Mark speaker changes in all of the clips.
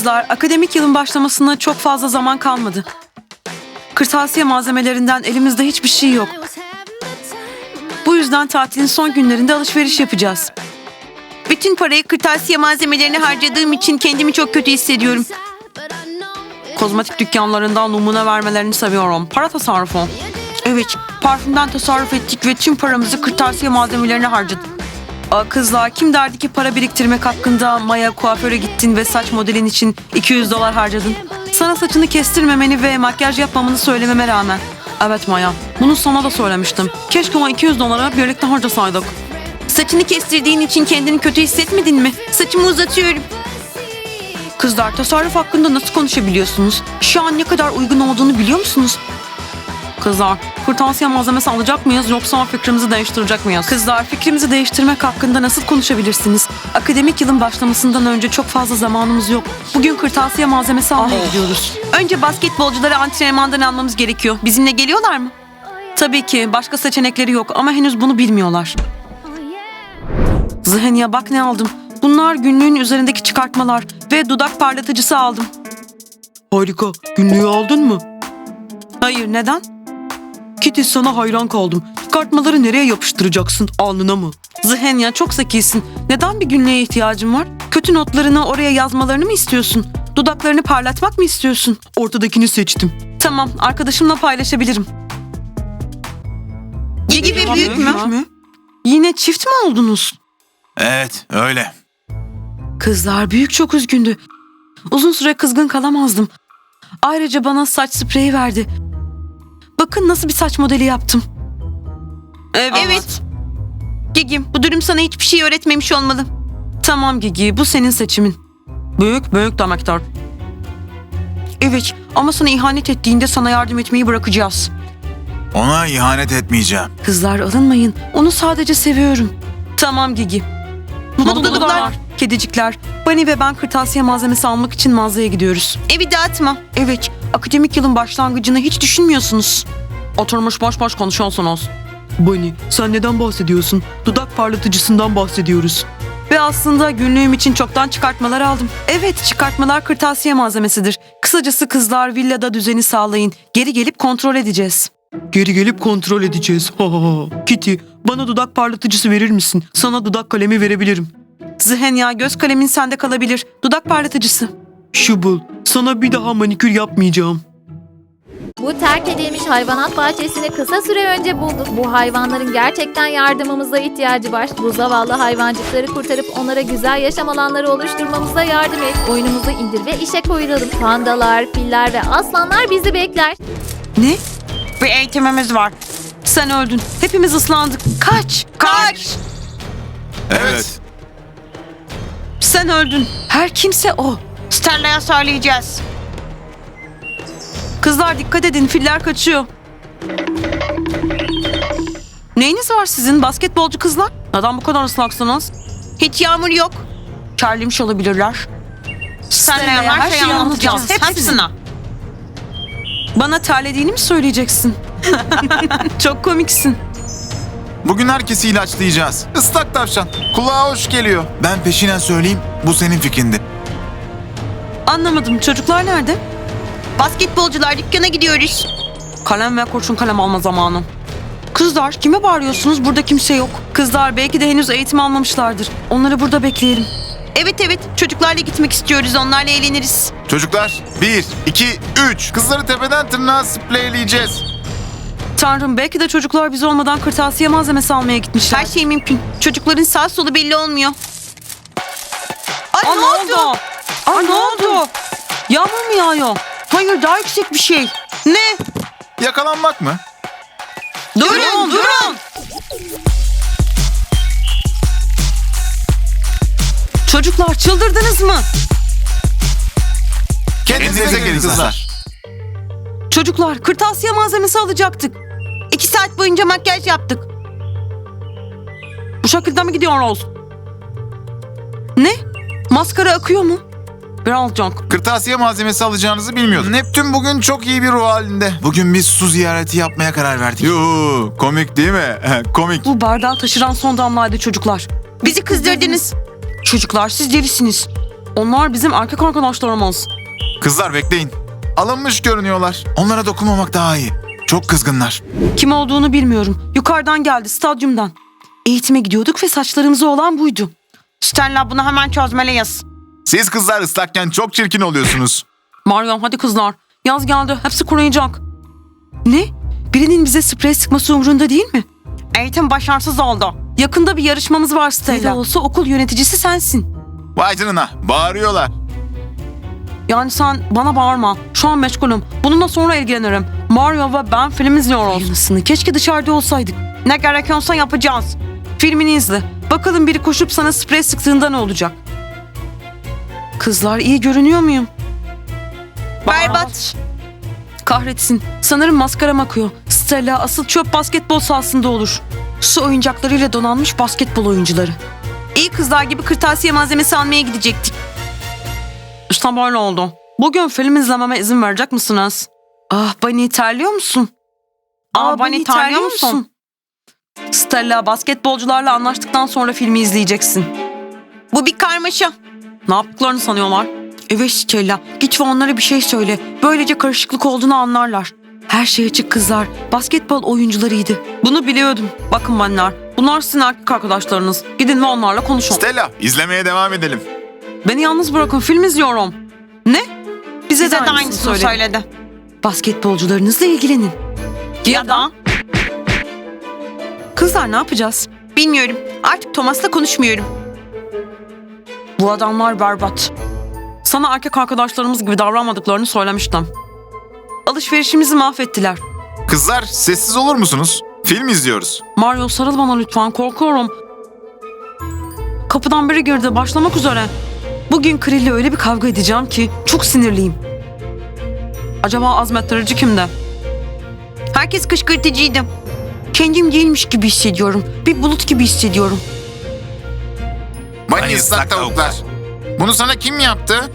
Speaker 1: Kızlar, akademik yılın başlamasına çok fazla zaman kalmadı. Kırtasiye malzemelerinden elimizde hiçbir şey yok. Bu yüzden tatilin son günlerinde alışveriş yapacağız. Bütün parayı kırtasiye malzemelerine harcadığım için kendimi çok kötü hissediyorum. Kozmetik dükkanlarından numune vermelerini seviyorum. Para tasarrufu. Evet, parfümden tasarruf ettik ve tüm paramızı kırtasiye malzemelerine harcadık. Kızlar kim derdi ki para biriktirmek hakkında Maya kuaföre gittin ve saç modelin için 200 dolar harcadın. Sana saçını kestirmemeni ve makyaj yapmamanı söylememe rağmen. Evet Maya, bunu sana da söylemiştim. Keşke o 200 dolara birlikte harcasaydık. Saçını kestirdiğin için kendini kötü hissetmedin mi? Saçımı uzatıyorum. Kızlar tasarruf hakkında nasıl konuşabiliyorsunuz? Şu an ne kadar uygun olduğunu biliyor musunuz? Kızlar, kırtasiye malzemesi alacak mıyız yoksa fikrimizi değiştirecek miyiz? Kızlar, fikrimizi değiştirmek hakkında nasıl konuşabilirsiniz? Akademik yılın başlamasından önce çok fazla zamanımız yok. Bugün kırtasiye malzemesi almaya gidiyoruz. Önce basketbolcuları antrenmandan almamız gerekiyor. Bizimle geliyorlar mı? Tabii ki. Başka seçenekleri yok ama henüz bunu bilmiyorlar. Zihenya bak ne aldım. Bunlar günlüğün üzerindeki çıkartmalar ve dudak parlatıcısı aldım. Harika. Günlüğü aldın mı? Hayır neden? Kitty sana hayran kaldım. Çıkartmaları nereye yapıştıracaksın? Alnına mı? Zihenya çok zekisin. Neden bir günlüğe ihtiyacın var? Kötü notlarını oraya yazmalarını mı istiyorsun? Dudaklarını parlatmak mı istiyorsun? Ortadakini seçtim. Tamam, arkadaşımla paylaşabilirim.
Speaker 2: gibi büyük mü?
Speaker 1: Yine çift mi oldunuz?
Speaker 3: Evet öyle.
Speaker 1: Kızlar büyük çok üzgündü. Uzun süre kızgın kalamazdım. Ayrıca bana saç spreyi verdi. Bakın nasıl bir saç modeli yaptım. Evet. Gigi bu durum sana hiçbir şey öğretmemiş olmalı. Tamam Gigi bu senin seçimin. Büyük büyük demektir. Evet ama sana ihanet ettiğinde sana yardım etmeyi bırakacağız.
Speaker 3: Ona ihanet etmeyeceğim.
Speaker 1: Kızlar alınmayın. Onu sadece seviyorum. Tamam Gigi. Mutluluklar. Kedicikler. Bunny ve ben kırtasiye malzemesi almak için mağazaya gidiyoruz. Evi dağıtma. Evet. Akademik yılın başlangıcını hiç düşünmüyorsunuz. Oturmuş boş boş konuşuyorsunuz. Bunny sen neden bahsediyorsun? Dudak parlatıcısından bahsediyoruz. Ve aslında günlüğüm için çoktan çıkartmalar aldım. Evet çıkartmalar kırtasiye malzemesidir. Kısacası kızlar villada düzeni sağlayın. Geri gelip kontrol edeceğiz. Geri gelip kontrol edeceğiz. Ha ha ha. Kitty, bana dudak parlatıcısı verir misin? Sana dudak kalemi verebilirim. Zihenya, göz kalemin sende kalabilir. Dudak parlatıcısı. Şubul, sana bir daha manikür yapmayacağım.
Speaker 4: Bu terk edilmiş hayvanat bahçesini kısa süre önce bulduk. Bu hayvanların gerçekten yardımımıza ihtiyacı var. Bu zavallı hayvancıkları kurtarıp onlara güzel yaşam alanları oluşturmamıza yardım et. Oyunumuzu indir ve işe koyulalım. Pandalar, filler ve aslanlar bizi bekler.
Speaker 1: Ne? Bir eğitimimiz var. Sen öldün. Hepimiz ıslandık. Kaç! Kaç!
Speaker 3: Evet.
Speaker 1: Sen öldün. Her kimse o. Stella'ya söyleyeceğiz. Kızlar dikkat edin. Filler kaçıyor. Neyiniz var sizin basketbolcu kızlar? Neden bu kadar ıslaksınız? Hiç yağmur yok. Terlemiş olabilirler. Stella'ya her şeyi anlatacağız. Hepsine. Bana terlediğini mi söyleyeceksin? Çok komiksin.
Speaker 3: Bugün herkesi ilaçlayacağız. Islak tavşan. Kulağa hoş geliyor. Ben peşinen söyleyeyim. Bu senin fikrindi.
Speaker 1: Anlamadım. Çocuklar nerede? Basketbolcular dükkana gidiyoruz. Kalem ve kurşun kalem alma zamanı. Kızlar kime bağırıyorsunuz? Burada kimse yok. Kızlar belki de henüz eğitim almamışlardır. Onları burada bekleyelim. Evet evet çocuklarla gitmek istiyoruz. Onlarla eğleniriz.
Speaker 3: Çocuklar 1, 2, 3. Kızları tepeden tırnağa spreyleyeceğiz.
Speaker 1: Tanrım belki de çocuklar biz olmadan kırtasiye malzemesi almaya gitmişler. Her şey mümkün. Çocukların sağ solu belli olmuyor. Ay, ne oldu? Ay ne oldu? Yağmur mu yağıyor? Hayır daha yüksek bir şey. Ne?
Speaker 3: Yakalanmak mı?
Speaker 1: Durun durun. Çocuklar çıldırdınız mı?
Speaker 3: Kendinize gelin kızlar.
Speaker 1: Çocuklar kırtasiye malzemesi alacaktık. İki saat boyunca makyaj yaptık. Bu şekilde mi gidiyoruz? Ne? Maskara akıyor mu? Birazcık.
Speaker 3: Kırtasiye malzemesi alacağınızı bilmiyordum. Neptün bugün çok iyi bir ruh halinde. Bugün biz su ziyareti yapmaya karar verdik. Yoo, komik değil mi? komik.
Speaker 1: Bu bardağı taşıran son damlaydı çocuklar. Bizi kızdırdınız. Çocuklar siz delisiniz. Onlar bizim erkek arkadaşlarımız.
Speaker 3: Kızlar bekleyin. Alınmış görünüyorlar. Onlara dokunmamak daha iyi. Çok kızgınlar.
Speaker 1: Kim olduğunu bilmiyorum. Yukarıdan geldi, stadyumdan. Eğitime gidiyorduk ve saçlarımıza olan buydu. Stella bunu hemen çözmeliyiz.
Speaker 3: Siz kızlar ıslakken çok çirkin oluyorsunuz.
Speaker 1: Mario hadi kızlar. Yaz geldi. Hepsi kuruyacak. Ne? Birinin bize sprey sıkması umurunda değil mi? Eğitim başarısız oldu. Yakında bir yarışmamız var Stella. Ne olsa okul yöneticisi sensin.
Speaker 3: Vay canına bağırıyorlar.
Speaker 1: Yani sen bana bağırma. Şu an meşgulüm. Bununla sonra ilgilenirim. Mario ve ben film izliyoruz. Aynısını keşke dışarıda olsaydık. Ne gerekiyorsa yapacağız. Filmini izle. Bakalım biri koşup sana sprey sıktığında ne olacak? Kızlar iyi görünüyor muyum? Berbat. Kahretsin. Sanırım maskaram akıyor. Stella asıl çöp basketbol sahasında olur. Su oyuncaklarıyla donanmış basketbol oyuncuları. İyi kızlar gibi kırtasiye malzemesi almaya gidecektik. İşte böyle oldu. Bugün film izlememe izin verecek misiniz? Ah Bunny terliyor musun? Aa, Bunny terliyor musun? Stella basketbolcularla anlaştıktan sonra filmi izleyeceksin. Bu bir karmaşa. Ne yaptıklarını sanıyorlar? Evet Stella git ve onlara bir şey söyle. Böylece karışıklık olduğunu anlarlar. Her şey açık kızlar. Basketbol oyuncularıydı. Bunu biliyordum. Bakın benler. Bunlar sizin erkek arkadaşlarınız. Gidin ve onlarla konuşun.
Speaker 3: Stella izlemeye devam edelim.
Speaker 1: Beni yalnız bırakın film izliyorum. Ne? Bize, de, aynısını söyledi. Basketbolcularınızla ilgilenin. Ya da? Kızlar ne yapacağız? Bilmiyorum. Artık Thomas'la konuşmuyorum. Bu adamlar berbat. Sana erkek arkadaşlarımız gibi davranmadıklarını söylemiştim. Alışverişimizi mahvettiler.
Speaker 3: Kızlar sessiz olur musunuz? Film izliyoruz.
Speaker 1: Mario sarıl bana lütfen korkuyorum. Kapıdan biri girdi başlamak üzere. Bugün Krill'le öyle bir kavga edeceğim ki çok sinirliyim. Acaba azmettirici kimde? Herkes kışkırtıcıydı. Kendim değilmiş gibi hissediyorum. Bir bulut gibi hissediyorum.
Speaker 3: Bunny ıslak tavuklar. Bunu sana kim yaptı?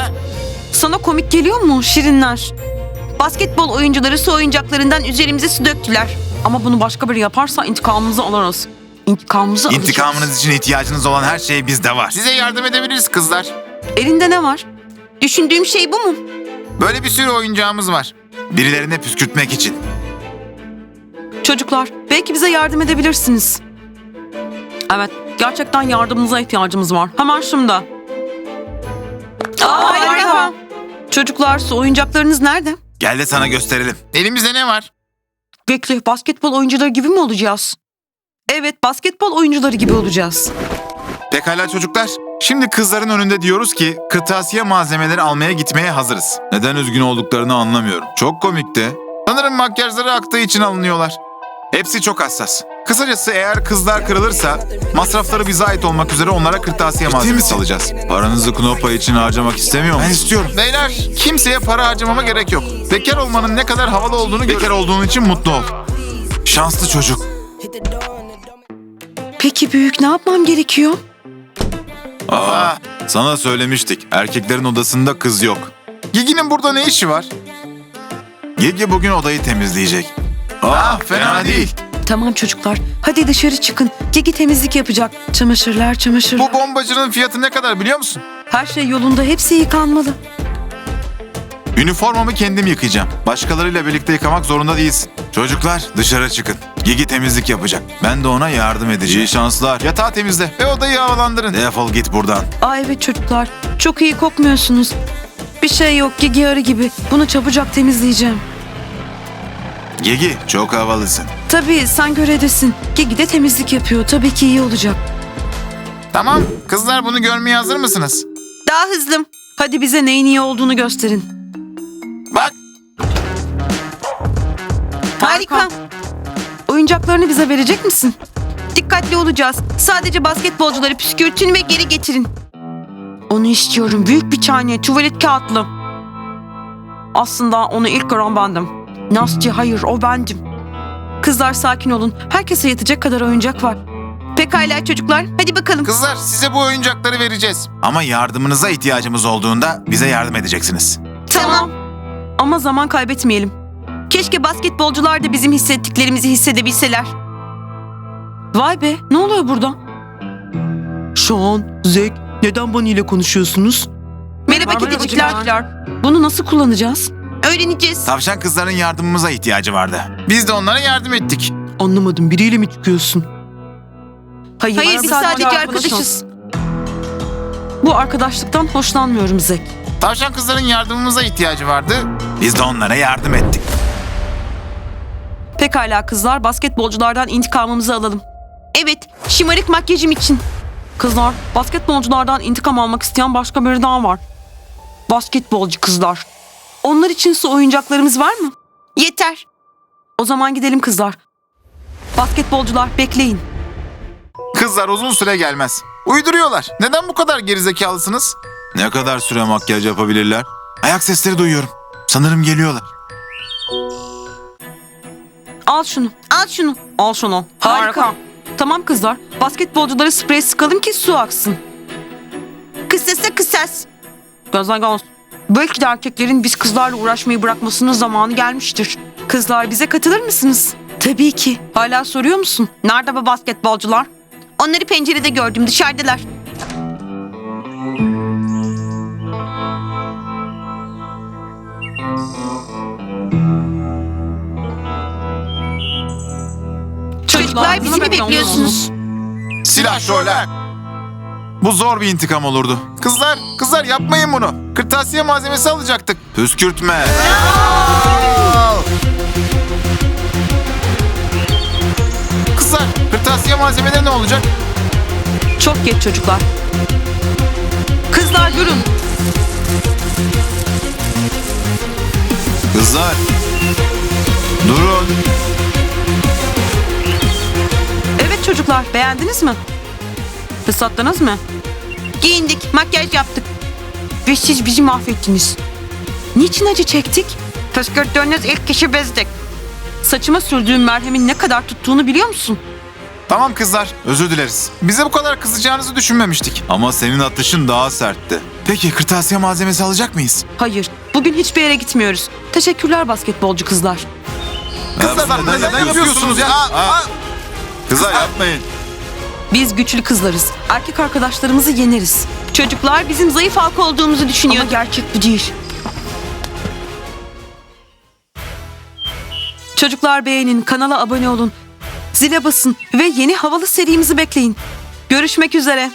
Speaker 1: Sana komik geliyor mu şirinler? Basketbol oyuncuları su oyuncaklarından üzerimize su döktüler. Ama bunu başka biri yaparsa intikamımızı alırız. İntikamımızı alacağız.
Speaker 3: İntikamınız için ihtiyacınız olan her şey bizde var. Size yardım edebiliriz kızlar.
Speaker 1: Elinde ne var? Düşündüğüm şey bu mu?
Speaker 3: Böyle bir sürü oyuncağımız var. Birilerine püskürtmek için.
Speaker 1: Çocuklar, belki bize yardım edebilirsiniz. Evet, gerçekten yardımınıza ihtiyacımız var. Hemen şimdi. Aa, harika. Çocuklar, su oyuncaklarınız nerede?
Speaker 3: Gel de sana gösterelim. Elimizde ne var?
Speaker 1: Bekle, basketbol oyuncuları gibi mi olacağız? Evet, basketbol oyuncuları gibi olacağız.
Speaker 3: Pekala çocuklar. Şimdi kızların önünde diyoruz ki kırtasiye malzemeleri almaya gitmeye hazırız. Neden üzgün olduklarını anlamıyorum. Çok komikti. Sanırım makyajları aktığı için alınıyorlar. Hepsi çok hassas. Kısacası eğer kızlar kırılırsa masrafları bize ait olmak üzere onlara kırtasiye malzemesi alacağız. Paranızı Knopa için harcamak istemiyor musunuz? Ben istiyorum. Beyler kimseye para harcamama gerek yok. Bekar olmanın ne kadar havalı olduğunu Bekar olduğun için mutlu ol. Şanslı çocuk.
Speaker 1: Peki büyük ne yapmam gerekiyor?
Speaker 3: Aa, sana söylemiştik. Erkeklerin odasında kız yok. Gigi'nin burada ne işi var? Gigi bugün odayı temizleyecek. Aa, fena değil.
Speaker 1: Tamam çocuklar, hadi dışarı çıkın. Gigi temizlik yapacak. Çamaşırlar, çamaşırlar.
Speaker 3: Bu bombacının fiyatı ne kadar biliyor musun?
Speaker 1: Her şey yolunda, hepsi yıkanmalı.
Speaker 3: Üniformamı kendim yıkayacağım. Başkalarıyla birlikte yıkamak zorunda değilsin. Çocuklar dışarı çıkın. Gigi temizlik yapacak. Ben de ona yardım edeceğim. İyi şanslar. Yatağı temizle ve odayı havalandırın. Defol git buradan.
Speaker 1: Aa evet çocuklar, çok iyi kokmuyorsunuz. Bir şey yok, Gigi arı gibi. Bunu çabucak temizleyeceğim.
Speaker 3: Gigi çok havalısın.
Speaker 1: Tabii sen görevdesin. Gigi de temizlik yapıyor. Tabii ki iyi olacak.
Speaker 3: Tamam kızlar bunu görmeye hazır mısınız?
Speaker 1: Daha hızlım. Hadi bize neyin iyi olduğunu gösterin.
Speaker 3: Bak
Speaker 1: Harika. Oyuncaklarını bize verecek misin? Dikkatli olacağız. Sadece basketbolcuları püskürtün ve geri getirin. Onu istiyorum. Büyük bir tane tuvalet kağıtlı. Aslında onu ilk gören bendim. Nasty hayır o bendim. Kızlar sakin olun. Herkese yetecek kadar oyuncak var. Pekala çocuklar. Hadi bakalım.
Speaker 3: Kızlar size bu oyuncakları vereceğiz. Ama yardımınıza ihtiyacımız olduğunda bize yardım edeceksiniz.
Speaker 1: Tamam. Ama zaman kaybetmeyelim. Keşke basketbolcular da bizim hissettiklerimizi hissedebilseler. Vay be, ne oluyor burada? Sean, Zack,
Speaker 2: Neden Bunny ile konuşuyorsunuz?
Speaker 1: Merhaba kedicikler. Bunu nasıl kullanacağız?
Speaker 5: Öğreneceğiz.
Speaker 3: Tavşan kızların yardımımıza ihtiyacı vardı. Biz de onlara yardım ettik.
Speaker 2: Anlamadım. Biriyle mi çıkıyorsun?
Speaker 1: Hayır,
Speaker 5: Hayır biz sadece
Speaker 1: arkadaşız.
Speaker 5: arkadaşız.
Speaker 1: Bu arkadaşlıktan hoşlanmıyorum Zek.
Speaker 3: Tavşan kızların yardımımıza ihtiyacı vardı. Biz de onlara yardım ettik.
Speaker 1: Pekala kızlar basketbolculardan intikamımızı alalım.
Speaker 5: Evet, şımarık makyajım için.
Speaker 1: Kızlar basketbolculardan intikam almak isteyen başka biri daha var. Basketbolcu kızlar. Onlar için su oyuncaklarımız var mı?
Speaker 5: Yeter.
Speaker 1: O zaman gidelim kızlar. Basketbolcular bekleyin.
Speaker 3: Kızlar uzun süre gelmez. Uyduruyorlar. Neden bu kadar gerizekalısınız? Ne kadar süre makyaj yapabilirler? Ayak sesleri duyuyorum. Sanırım geliyorlar.
Speaker 1: Al şunu.
Speaker 5: Al şunu.
Speaker 1: Al şunu.
Speaker 5: Harika.
Speaker 1: Tamam kızlar. Basketbolculara sprey sıkalım ki su aksın.
Speaker 5: Kısasa kısas.
Speaker 1: Gözden göz. Belki de erkeklerin biz kızlarla uğraşmayı bırakmasının zamanı gelmiştir. Kızlar bize katılır mısınız? Tabii ki. Hala soruyor musun? Nerede bu basketbolcular?
Speaker 5: Onları pencerede gördüm, dışarıdalar. Çocuklar bizi mi bekliyorsunuz?
Speaker 3: Silah şöyle. Bu zor bir intikam olurdu. Kızlar, kızlar yapmayın bunu. Kırtasiye malzemesi alacaktık. Püskürtme. Kızlar, kırtasiye malzemeleri ne olacak?
Speaker 1: Çok geç çocuklar. Kızlar durun.
Speaker 3: Kızlar. Durun.
Speaker 1: Evet çocuklar beğendiniz mi? Fısattınız mı?
Speaker 5: Giyindik, makyaj yaptık.
Speaker 1: Ve siz bizi mahvettiniz. Niçin acı çektik? Püskürttüğünüz ilk kişi bezdik. Saçıma sürdüğüm merhemin ne kadar tuttuğunu biliyor musun?
Speaker 3: Tamam kızlar, özür dileriz. Bize bu kadar kızacağınızı düşünmemiştik. Ama senin atışın daha sertti. Peki kırtasiye malzemesi alacak mıyız?
Speaker 1: Hayır, bugün hiçbir yere gitmiyoruz. Teşekkürler basketbolcu kızlar.
Speaker 3: Kızlar neden, neden yapıyorsunuz ya? Kızlar yapmayın.
Speaker 1: Biz güçlü kızlarız. Erkek arkadaşlarımızı yeneriz.
Speaker 5: Çocuklar bizim zayıf halk olduğumuzu düşünüyor.
Speaker 1: Ama gerçek bu değil. Çocuklar beğenin, kanala abone olun. Zile basın ve yeni havalı serimizi bekleyin. Görüşmek üzere.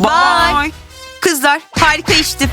Speaker 5: Bye. Kızlar harika işti.